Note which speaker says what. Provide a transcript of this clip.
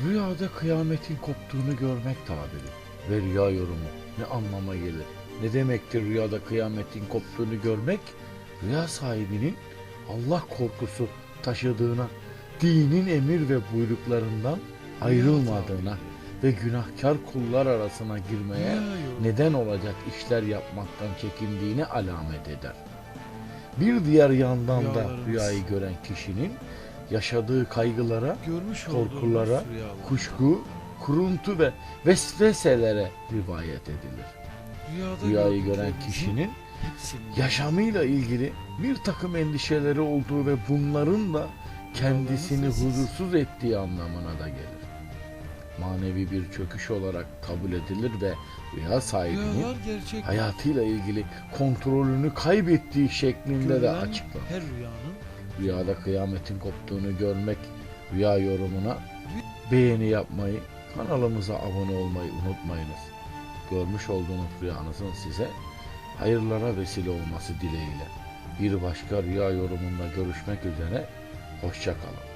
Speaker 1: Rüyada kıyametin koptuğunu görmek tabiri ve rüya yorumu ne anlama gelir? Ne demektir rüyada kıyametin koptuğunu görmek? Rüya sahibinin Allah korkusu taşıdığına, dinin emir ve buyruklarından ayrılmadığına ve günahkar kullar arasına girmeye neden olacak işler yapmaktan çekindiğini alamet eder. Bir diğer yandan da rüyayı gören kişinin yaşadığı kaygılara,
Speaker 2: Görmüş
Speaker 1: korkulara, kuşku, kuruntu ve vesveselere rivayet edilir.
Speaker 2: Rüyada
Speaker 1: Rüyayı gören kişinin yaşamıyla ilgili bir takım endişeleri olduğu ve bunların da kendisini huzursuz ettiği anlamına da gelir. Manevi bir çöküş olarak kabul edilir ve rüya sahibinin hayatıyla ilgili kontrolünü kaybettiği şeklinde de açıklanır.
Speaker 2: Her rüyanın
Speaker 1: Rüyada kıyametin koptuğunu görmek rüya yorumuna beğeni yapmayı, kanalımıza abone olmayı unutmayınız. Görmüş olduğunuz rüyanızın size hayırlara vesile olması dileğiyle. Bir başka rüya yorumunda görüşmek üzere, hoşçakalın.